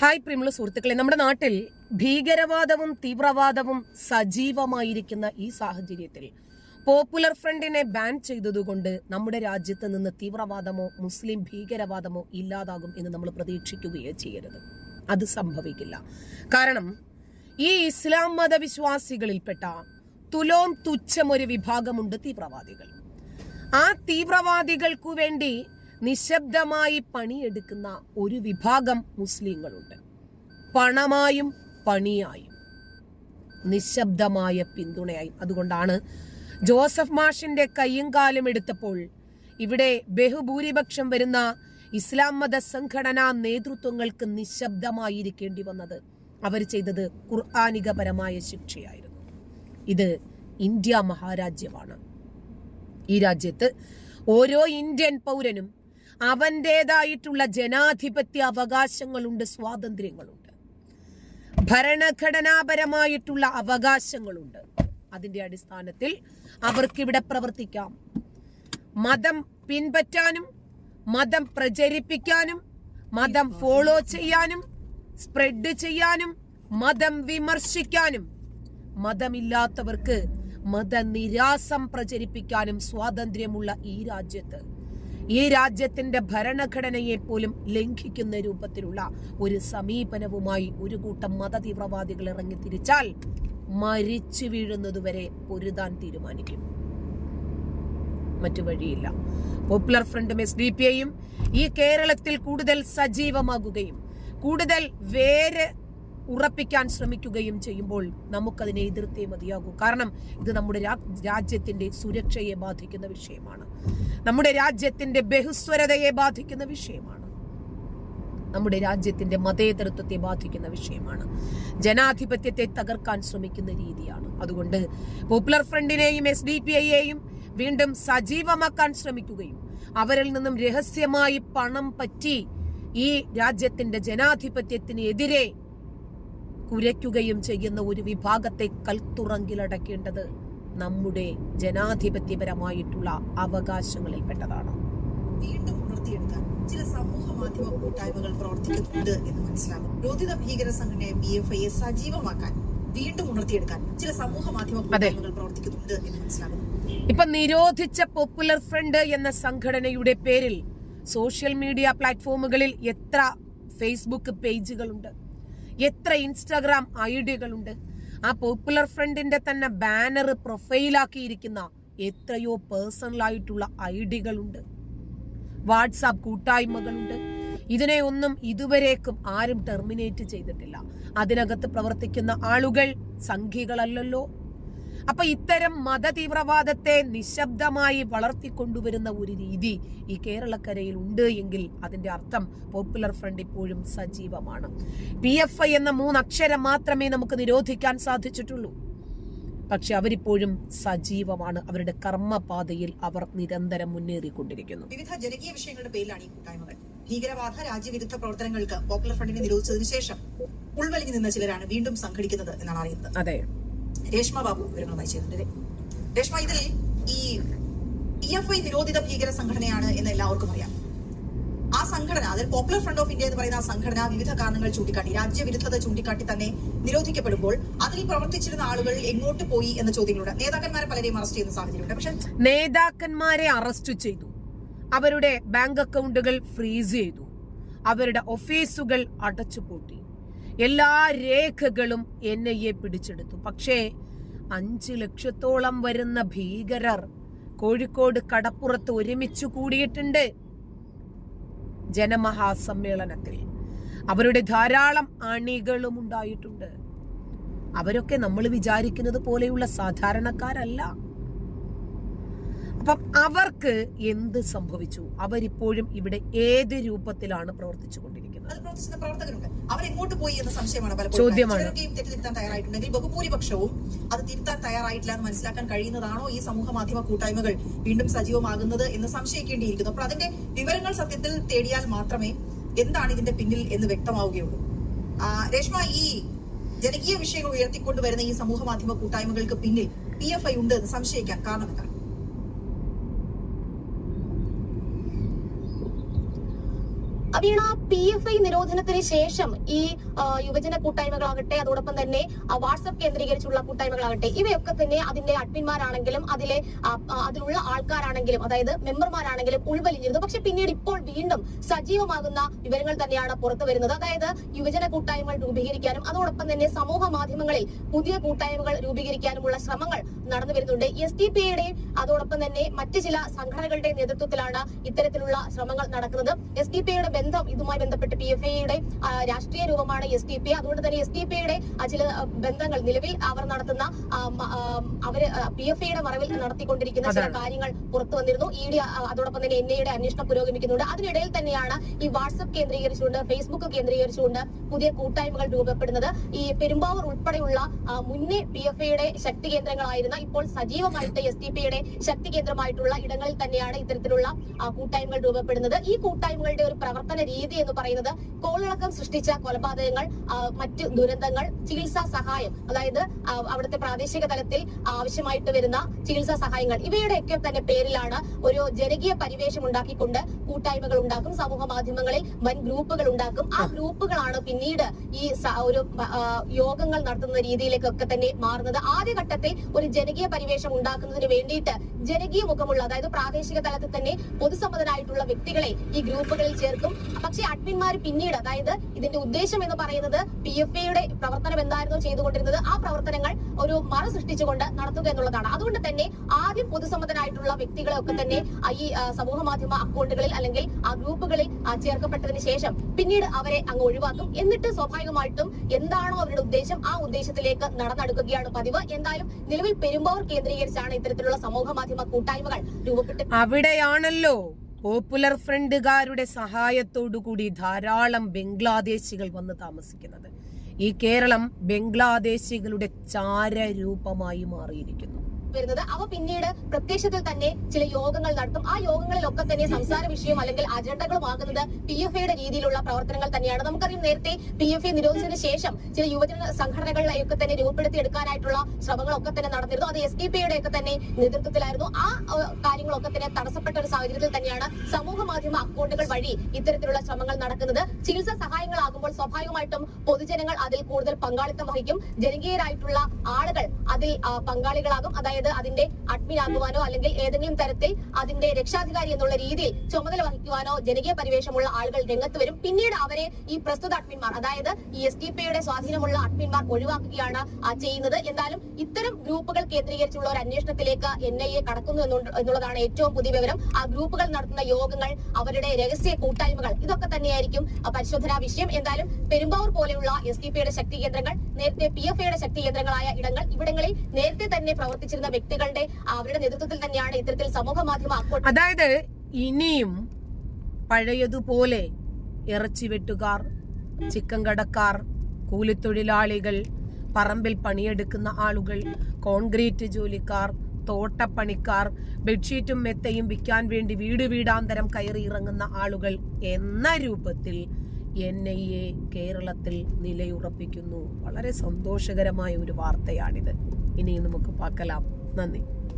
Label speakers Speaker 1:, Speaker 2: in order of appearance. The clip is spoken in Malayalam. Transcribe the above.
Speaker 1: ഹായ് പ്രിയമുള്ള സുഹൃത്തുക്കളെ നമ്മുടെ നാട്ടിൽ ഭീകരവാദവും തീവ്രവാദവും സജീവമായിരിക്കുന്ന ഈ സാഹചര്യത്തിൽ പോപ്പുലർ ഫ്രണ്ടിനെ ബാൻ ചെയ്തതുകൊണ്ട് നമ്മുടെ രാജ്യത്ത് നിന്ന് തീവ്രവാദമോ മുസ്ലിം ഭീകരവാദമോ ഇല്ലാതാകും എന്ന് നമ്മൾ പ്രതീക്ഷിക്കുകയോ ചെയ്യരുത്. അത് സംഭവിക്കില്ല. കാരണം ഈ ഇസ്ലാം മതവിശ്വാസികളിൽപ്പെട്ട തുലോം തുച്ഛം ഒരു വിഭാഗമുണ്ട് തീവ്രവാദികൾ. ആ തീവ്രവാദികൾക്കു വേണ്ടി നിശബ്ദമായി പണിയെടുക്കുന്ന ഒരു വിഭാഗം മുസ്ലിങ്ങളുണ്ട്. പണമായും പണിയായും. നിശബ്ദമായ പിന്തുണയായും. അതുകൊണ്ടാണ് ജോസഫ് മാഷിന്റെ കയ്യും കാലും എടുത്തപ്പോൾ ഇവിടെ ബഹുഭൂരിപക്ഷം വരുന്ന ഇസ്ലാം മത സംഘടനാ നേതൃത്വങ്ങൾക്ക് നിശബ്ദമായിരിക്കേണ്ടി വന്നത് അവർ ചെയ്തത് ഖുർആാനികപരമായ ശിക്ഷയായിരുന്നു. ഇത് ഇന്ത്യ മഹാരാജ്യമാണ്. ഈ രാജ്യത്ത് ഓരോ ഇന്ത്യൻ പൗരനും അവന്റേതായിട്ടുള്ള ജനാധിപത്യ അവകാശങ്ങളുണ്ട് സ്വാതന്ത്ര്യങ്ങളുണ്ട്. ഭരണഘടനാപരമായിട്ടുള്ള അവകാശങ്ങളുണ്ട്. അതിന്റെ അടിസ്ഥാനത്തിൽ അവർക്കിവിടെ പ്രവർത്തിക്കാം. മതം പിൻപറ്റാനും മതം പ്രചരിപ്പിക്കാനും മതം ഫോളോ ചെയ്യാനും സ്പ്രെഡ് ചെയ്യാനും മതം വിമർശിക്കാനും മതമില്ലാത്തവർക്ക് മതനിരാസം പ്രചരിപ്പിക്കാനും സ്വാതന്ത്ര്യമുള്ള ഈ രാജ്യത്ത് ഈ രാജ്യത്തിന്റെ ഭരണഘടനയെ പോലും ലംഘിക്കുന്ന രൂപത്തിലുള്ള ഒരു സമീപനവുമായി ഒരു കൂട്ടം മത തീവ്രവാദികൾ ഇറങ്ങി തിരിച്ചാൽ മരിച്ചു വീഴുന്നതുവരെ പൊരുതാൻ തീരുമാനിക്കും. മറ്റു വഴിയില്ല. പോപ്പുലർ ഫ്രണ്ടും എസ് ഡി പി ഐയും ഈ കേരളത്തിൽ കൂടുതൽ സജീവമാകുകയും കൂടുതൽ വേര് ഉറപ്പിക്കാൻ ശ്രമിക്കുകയും ചെയ്യുമ്പോൾ നമുക്കതിനെ എതിർത്തേ മതിയാകൂ. കാരണം ഇത് നമ്മുടെ രാജ്യത്തിന്റെ സുരക്ഷയെ ബാധിക്കുന്ന വിഷയമാണ്. നമ്മുടെ രാജ്യത്തിന്റെ ബഹുസ്വരതയെ ബാധിക്കുന്ന വിഷയമാണ്. നമ്മുടെ രാജ്യത്തിന്റെ മതേതരത്വത്തെ ബാധിക്കുന്ന വിഷയമാണ്. ജനാധിപത്യത്തെ തകർക്കാൻ ശ്രമിക്കുന്ന രീതിയാണ്. അതുകൊണ്ട് പോപ്പുലർ ഫ്രണ്ടിനെയും എസ് ഡി പി ഐയെയും വീണ്ടും സജീവമാക്കാൻ ശ്രമിക്കുകയും അവരിൽ നിന്നും രഹസ്യമായി പണം പറ്റി ഈ രാജ്യത്തിന്റെ ജനാധിപത്യത്തിന് എതിരെ കുരയ്ക്കുകയും ചെയ്യുന്ന ഒരു വിഭാഗത്തെ കൽത്തുറങ്കിലടക്കേണ്ടത് നമ്മുടെ ജനാധിപത്യപരമായിട്ടുള്ള അവകാശങ്ങളിൽപ്പെട്ടതാണ്.
Speaker 2: വീണ്ടും ഉണർത്തിയെടുക്കാൻ ചില സമൂഹ മാധ്യമ കൂട്ടായ്മകൾ പ്രവർത്തിക്കുന്നുണ്ട് എന്ന് മനസ്സിലാകും. രോധിത ഭീകര സംഘടനയെ ബി എഫ് ഐയെ സജീവമാക്കാൻ വീണ്ടും ഉണർത്തിയെടുക്കാൻ ചില സമൂഹ മാധ്യമ കൂട്ടായ്മകൾ പ്രവർത്തിക്കുന്നുണ്ട് എന്ന് മനസ്സിലാകും.
Speaker 1: ഇപ്പൊ നിരോധിച്ച പോപ്പുലർ ഫ്രണ്ട് എന്ന സംഘടനയുടെ പേരിൽ സോഷ്യൽ മീഡിയ പ്ലാറ്റ്ഫോമുകളിൽ എത്ര ഫേസ്ബുക്ക് പേജുകളുണ്ട് എത്ര ഇൻസ്റ്റാഗ്രാം ഐ ഡികളുണ്ട് ആ പോപ്പുലർ ഫ്രണ്ടിന്റെ തന്നെ ബാനർ പ്രൊഫൈലാക്കിയിരിക്കുന്ന എത്രയോ പേഴ്സണൽ ആയിട്ടുള്ള ഐ ഡികളുണ്ട് വാട്സാപ്പ് കൂട്ടായ്മകളുണ്ട്. ഇതിനെ ഒന്നും ഇതുവരേക്കും ആരും ടെർമിനേറ്റ് ചെയ്തിട്ടില്ല. അതിനകത്ത് പ്രവർത്തിക്കുന്ന ആളുകൾ സംഖ്യകളല്ലല്ലോ. അപ്പൊ ഇത്തരം മതതീവ്രവാദത്തെ നിശബ്ദമായി വളർത്തിക്കൊണ്ടുവരുന്ന ഒരു രീതി ഈ കേരളക്കരയിൽ ഉണ്ട് എങ്കിൽ അതിന്റെ അർത്ഥം പോപ്പുലർ ഫ്രണ്ട് ഇപ്പോഴും സജീവമാണ്. പി എഫ് ഐ എന്ന മൂന്നക്ഷരം മാത്രമേ നമുക്ക് നിരോധിക്കാൻ സാധിച്ചിട്ടുള്ളൂ. പക്ഷെ അവരിപ്പോഴും സജീവമാണ്. അവരുടെ കർമ്മപാതയിൽ അവർ നിരന്തരം മുന്നേറിക്കൊണ്ടിരിക്കുന്നു.
Speaker 2: വിവിധ ജനകീയ വിഷയങ്ങളുടെ പേരിലാണ് ഈ കൂട്ടായ്മകൾ. ഭീകരവാദ രാജ്യവിരുദ്ധ പ്രവർത്തനങ്ങൾക്ക് പോപ്പുലർ ഫ്രണ്ടിനെ നിരോധിച്ചതിനു ശേഷം ഉൾവലിഞ്ഞു നിന്ന ചിലരാണ് വീണ്ടും സംഘടിക്കുന്നത് എന്നാണ് അറിയുന്നത്.
Speaker 1: അതെ.
Speaker 2: രേഷ്മ ബാബു വിവരങ്ങളുമായി ചേരുന്നത് രേഷ്മ ഇതിൽ ഈ ഇ എഫ് ഐ നിരോധിത ഭീകര സംഘടനയാണ് എന്ന് എല്ലാവർക്കും അറിയാം. ആ സംഘടന അതിൽ പോപ്പുലർ ഫ്രണ്ട് ഓഫ് ഇന്ത്യ എന്ന് പറയുന്ന ആ സംഘടന വിവിധ കാരണങ്ങൾ ചൂണ്ടിക്കാട്ടി രാജ്യവിരുദ്ധത ചൂണ്ടിക്കാട്ടി തന്നെ നിരോധിക്കപ്പെടുമ്പോൾ അതിൽ പ്രവർത്തിച്ചിരുന്ന ആളുകൾ എങ്ങോട്ട് പോയി എന്ന ചോദ്യങ്ങളുണ്ട്. നേതാക്കന്മാരെ പലരെയും അറസ്റ്റ് ചെയ്യുന്ന സാഹചര്യമുണ്ട്. പക്ഷെ
Speaker 1: നേതാക്കന്മാരെ അറസ്റ്റ് ചെയ്തു. അവരുടെ ബാങ്ക് അക്കൗണ്ടുകൾ ഫ്രീസ് ചെയ്തു. അവരുടെ ഓഫീസുകൾ അടച്ചുപൂട്ടി. എല്ലാ രേഖകളും എൻ ഐ എ പിടിച്ചെടുത്തു. പക്ഷേ അഞ്ച് ലക്ഷത്തോളം വരുന്ന ഭീകരർ കോഴിക്കോട് കടപ്പുറത്ത് ഒരുമിച്ച് കൂടിയിട്ടുണ്ട് ജനമഹാസമ്മേളനത്തിൽ. അവരുടെ ധാരാളം അണികളും ഉണ്ടായിട്ടുണ്ട്. അവരൊക്കെ നമ്മൾ വിചാരിക്കുന്നത് പോലെയുള്ള സാധാരണക്കാരല്ല. അപ്പം അവർക്ക് എന്ത് സംഭവിച്ചു? അവരിപ്പോഴും ഇവിടെ ഏത് രൂപത്തിലാണ് പ്രവർത്തിച്ചു കൊണ്ടിരിക്കുന്നത്
Speaker 2: അത് പ്രവർത്തിച്ചിരുന്ന പ്രവർത്തകരുണ്ട്. അവരെങ്ങോട്ട് പോയി എന്ന സംശയമാണ് പലപ്പോഴും. ചിലരൊക്കെയും തെറ്റ് തിരുത്താൻ തയ്യാറായിട്ടുണ്ടെങ്കിൽ ബഹുഭൂരിപക്ഷവും അത് തിരുത്താൻ തയ്യാറായിട്ടില്ല എന്ന് മനസ്സിലാക്കാൻ കഴിയുന്നതാണോ ഈ സമൂഹ മാധ്യമ കൂട്ടായ്മകൾ വീണ്ടും സജീവമാകുന്നത് എന്ന് സംശയിക്കേണ്ടിയിരിക്കുന്നു. അപ്പോൾ അതിന്റെ വിവരങ്ങൾ സത്യത്തിൽ തേടിയാൽ മാത്രമേ എന്താണ് ഇതിന്റെ പിന്നിൽ എന്ന് വ്യക്തമാവുകയുള്ളൂ. രേഷ്മ ഈ ജനകീയ വിഷയങ്ങൾ ഉയർത്തിക്കൊണ്ടുവരുന്ന ഈ സമൂഹ മാധ്യമ കൂട്ടായ്മകൾക്ക് പിന്നിൽ പി എഫ് ഐ ഉണ്ട് എന്ന് സംശയിക്കാൻ കാരണം എന്താണ്
Speaker 3: വീണ പി എഫ് ഐ നിരോധനത്തിന് ശേഷം ഈ യുവജന കൂട്ടായ്മകളാകട്ടെ അതോടൊപ്പം തന്നെ വാട്സപ്പ് കേന്ദ്രീകരിച്ചുള്ള കൂട്ടായ്മകളാകട്ടെ ഇവയൊക്കെ തന്നെ അതിന്റെ അഡ്മിന്മാരാണെങ്കിലും അതിലെ അതിലുള്ള ആൾക്കാരാണെങ്കിലും അതായത് മെമ്പർമാരാണെങ്കിലും ഉൾവലിഞ്ഞിരുന്നു. പക്ഷെ പിന്നീട് ഇപ്പോൾ വീണ്ടും സജീവമാകുന്ന വിവരങ്ങൾ തന്നെയാണ് പുറത്തു വരുന്നത്. അതായത് യുവജന കൂട്ടായ്മകൾ രൂപീകരിക്കാനും അതോടൊപ്പം തന്നെ സമൂഹ മാധ്യമങ്ങളിൽ പുതിയ കൂട്ടായ്മകൾ രൂപീകരിക്കാനുമുള്ള ശ്രമങ്ങൾ നടന്നു വരുന്നുണ്ട്. എസ് ടി പി ഐയുടെയും അതോടൊപ്പം തന്നെ മറ്റ് ചില സംഘടനകളുടെ നേതൃത്വത്തിലാണ് ഇത്തരത്തിലുള്ള ശ്രമങ്ങൾ നടക്കുന്നത്. എസ് ഡി പി യുടെ ബന്ധം ഇതുമായി ബന്ധപ്പെട്ട് പി എഫ് ഐയുടെ രാഷ്ട്രീയ രൂപമാണ് എസ് ഡി പി അതുകൊണ്ട് തന്നെ എസ് ഡി പി യുടെ ചില ബന്ധങ്ങൾ നിലവിൽ അവർ നടത്തുന്ന അവർ പി എഫ് ഐയുടെ മറവിൽ നടത്തിക്കൊണ്ടിരിക്കുന്ന ചില കാര്യങ്ങൾ പുറത്തു വന്നിരുന്നു. ഇ ഡി അതോടൊപ്പം തന്നെ എൻ ഐയുടെ അന്വേഷണം പുരോഗമിക്കുന്നുണ്ട്. അതിനിടയിൽ തന്നെയാണ് ഈ വാട്സപ്പ് കേന്ദ്രീകരിച്ചുകൊണ്ട് ഫേസ്ബുക്ക് കേന്ദ്രീകരിച്ചുകൊണ്ട് പുതിയ കൂട്ടായ്മകൾ രൂപപ്പെടുന്നത്. ഈ പെരുമ്പാവൂർ ഉൾപ്പെടെയുള്ള മുന്നേ പി എഫ് ഐയുടെ ശക്തി കേന്ദ്രങ്ങളായിരുന്ന ഇപ്പോൾ സജീവമായിട്ട് എസ് ഡി പിയുടെ ശക്തി കേന്ദ്രമായിട്ടുള്ള ഇടങ്ങളിൽ തന്നെയാണ് ഇത്തരത്തിലുള്ള കൂട്ടായ്മകൾ രൂപപ്പെടുന്നത്. ഈ കൂട്ടായ്മകളുടെ ഒരു പ്രവർത്തന രീതി എന്ന് പറയുന്നത് കോളിളക്കം സൃഷ്ടിച്ച കൊലപാതകങ്ങൾ മറ്റ് ദുരന്തങ്ങൾ ചികിത്സാ സഹായം അതായത് അവിടുത്തെ പ്രാദേശിക തലത്തിൽ ആവശ്യമായിട്ട് വരുന്ന ചികിത്സാ സഹായങ്ങൾ. ഇവയുടെയൊക്കെ തന്നെ പേരിലാണ് ഒരു ജനകീയ പരിവേഷം ഉണ്ടാക്കിക്കൊണ്ട് കൂട്ടായ്മകൾ ഉണ്ടാക്കും സമൂഹ മാധ്യമങ്ങളിൽ വൻ ഗ്രൂപ്പുകൾ ഉണ്ടാക്കും. ആ ഗ്രൂപ്പുകളാണ് പിന്നീട് ഈ ഒരു യോഗങ്ങൾ നടത്തുന്ന രീതിയിലേക്കൊക്കെ തന്നെ മാറുന്നത്. ആദ്യഘട്ടത്തിൽ ഒരു ജനകീയ പരിവേഷം ഉണ്ടാക്കുന്നതിന് വേണ്ടിയിട്ട് ജനകീയ മുഖമുള്ള അതായത് പ്രാദേശിക തലത്തിൽ തന്നെ പൊതുസമ്മതനായിട്ടുള്ള വ്യക്തികളെ ഈ ഗ്രൂപ്പുകളിൽ ചേർക്കും. പക്ഷേ അഡ്മിന്മാർ പിന്നീട് അതായത് ഇതിന്റെ ഉദ്ദേശം എന്ന് പറയുന്നത് പി എഫ് എയുടെ പ്രവർത്തനം എന്തായിരുന്നു ചെയ്തുകൊണ്ടിരുന്നത് ആ പ്രവർത്തനങ്ങൾ ഒരു മറ സൃഷ്ടിച്ചുകൊണ്ട് നടത്തുക എന്നുള്ളതാണ്. അതുകൊണ്ട് തന്നെ ആദ്യം പൊതുസമ്മതനായിട്ടുള്ള വ്യക്തികളെ ഒക്കെ തന്നെ ഈ സമൂഹ മാധ്യമ അക്കൗണ്ടുകളിൽ അല്ലെങ്കിൽ ആ ഗ്രൂപ്പുകളിൽ ചേർക്കപ്പെട്ടതിന് ശേഷം പിന്നീട് അവരെ അങ്ങ് ഒഴിവാക്കും. എന്നിട്ട് സ്വാഭാവികമായിട്ടും എന്താണോ അവരുടെ ഉദ്ദേശം ആ ഉദ്ദേശത്തിലേക്ക് നടന്നെടുക്കുകയാണ് പതിവ്. എന്തായാലും നിലവിൽ പെരുമ്പാവൂർ കേന്ദ്രീകരിച്ചാണ് ഇത്തരത്തിലുള്ള സമൂഹ മാധ്യമ കൂട്ടായ്മകൾ രൂപപ്പെട്ട്
Speaker 1: അവിടെയാണല്ലോ. പോപ്പുലർ ഫ്രണ്ടുകാരുടെ സഹായത്തോടുകൂടി ധാരാളം ബംഗ്ലാദേശികൾ വന്ന് താമസിക്കുന്നത്. ഈ കേരളം ബംഗ്ലാദേശികളുടെ ചാരരൂപമായി മാറിയിരിക്കുന്നു.
Speaker 3: വരുന്നത്. അവ പിന്നീട് പ്രത്യക്ഷത്തിൽ തന്നെ ചില യോഗങ്ങൾ നടത്തും. ആ യോഗങ്ങളിലൊക്കെ തന്നെ സംസാര വിഷയം അല്ലെങ്കിൽ അജണ്ടകളുമാകുന്നത് പി എഫ് ഐയുടെ രീതിയിലുള്ള പ്രവർത്തനങ്ങൾ തന്നെയാണ്. നമുക്കറിയാം നേരത്തെ പി എഫ് ഐ നിരോധിച്ചതിന് ശേഷം ചില യുവജന സംഘടനകളെയൊക്കെ തന്നെ രൂപപ്പെടുത്തിയെടുക്കാനായിട്ടുള്ള ശ്രമങ്ങളൊക്കെ തന്നെ നടന്നിരുന്നു. അത് എസ് ഡി പി ഒക്കെ തന്നെ നേതൃത്വത്തിലായിരുന്നു. ആ കാര്യങ്ങളൊക്കെ തന്നെ തടസ്സപ്പെട്ട ഒരു സാഹചര്യത്തിൽ തന്നെയാണ് സമൂഹ മാധ്യമ അക്കൗണ്ടുകൾ വഴി ഇത്തരത്തിലുള്ള ശ്രമങ്ങൾ നടക്കുന്നത്. ചികിത്സാ സഹായങ്ങളാകുമ്പോൾ സ്വാഭാവികമായിട്ടും പൊതുജനങ്ങൾ അതിൽ കൂടുതൽ പങ്കാളിത്തം വഹിക്കും. ജനകീയരായിട്ടുള്ള ആളുകൾ അതിൽ പങ്കാളികളാകും. അതായത് അതിന്റെ അഡ്മിൻ ആകുവാനോ അല്ലെങ്കിൽ ഏതെങ്കിലും തരത്തിൽ അതിന്റെ രക്ഷാധികാരി എന്നുള്ള രീതിയിൽ ചുമതല വഹിക്കുവാനോ ജനകീയ പരിവേഷമുള്ള ആളുകൾ രംഗത്ത് വരും. പിന്നീട് അവരെ ഈ പ്രസ്തുത അഡ്മിൻമാർ അതായത് ഈ എസ് പിയുടെ സ്വാധീനമുള്ള അഡ്മിൻമാർ ഒഴിവാക്കുകയാണ് ചെയ്യുന്നത്. എന്തായാലും ഇത്തരം ഗ്രൂപ്പുകൾ കേന്ദ്രീകരിച്ചുള്ള ഒരു അന്വേഷണത്തിലേക്ക് എൻ ഐ എ കടക്കുന്നു എന്നുള്ളതാണ് ഏറ്റവും പുതിയ വിവരം. ആ ഗ്രൂപ്പുകൾ നടത്തുന്ന യോഗങ്ങൾ അവരുടെ രഹസ്യ കൂട്ടായ്മകൾ ഇതൊക്കെ തന്നെയായിരിക്കും പരിശോധനാ വിഷയം. എന്തായാലും പെരുമ്പാവൂർ പോലെയുള്ള എസ് ഡി പിയുടെ ശക്തി കേന്ദ്രങ്ങൾ നേരത്തെ പി എഫ് ഐയുടെ ശക്തി കേന്ദ്രങ്ങളായ ഇടങ്ങൾ ഇവിടങ്ങളിൽ നേരത്തെ തന്നെ പ്രവർത്തിച്ചിരുന്ന വ്യക്തികളുടെ അവരുടെ നേതൃത്വത്തിൽ തന്നെയാണ് ഇത്തരത്തിൽ സമൂഹ മാധ്യമ
Speaker 1: അതായത് ഇനിയും പഴയതുപോലെ ഇറച്ചി വെട്ടുകാർ ചിക്കൻ കടക്കാർ കൂലിത്തൊഴിലാളികൾ പറമ്പിൽ പണിയെടുക്കുന്ന ആളുകൾ കോൺക്രീറ്റ് ജോലിക്കാർ തോട്ടപ്പണിക്കാർ ബെഡ്ഷീറ്റും മെത്തയും വിൽക്കാൻ വേണ്ടി വീട് വീടാന്തരം കയറി ഇറങ്ങുന്ന ആളുകൾ എന്ന രൂപത്തിൽ എൻ ഐ എ കേരളത്തിൽ നിലയുറപ്പിക്കുന്നു. വളരെ സന്തോഷകരമായ ഒരു വാർത്തയാണിത്. ഇനി നമുക്ക് പാക്കലാം. చేస్తున్నాను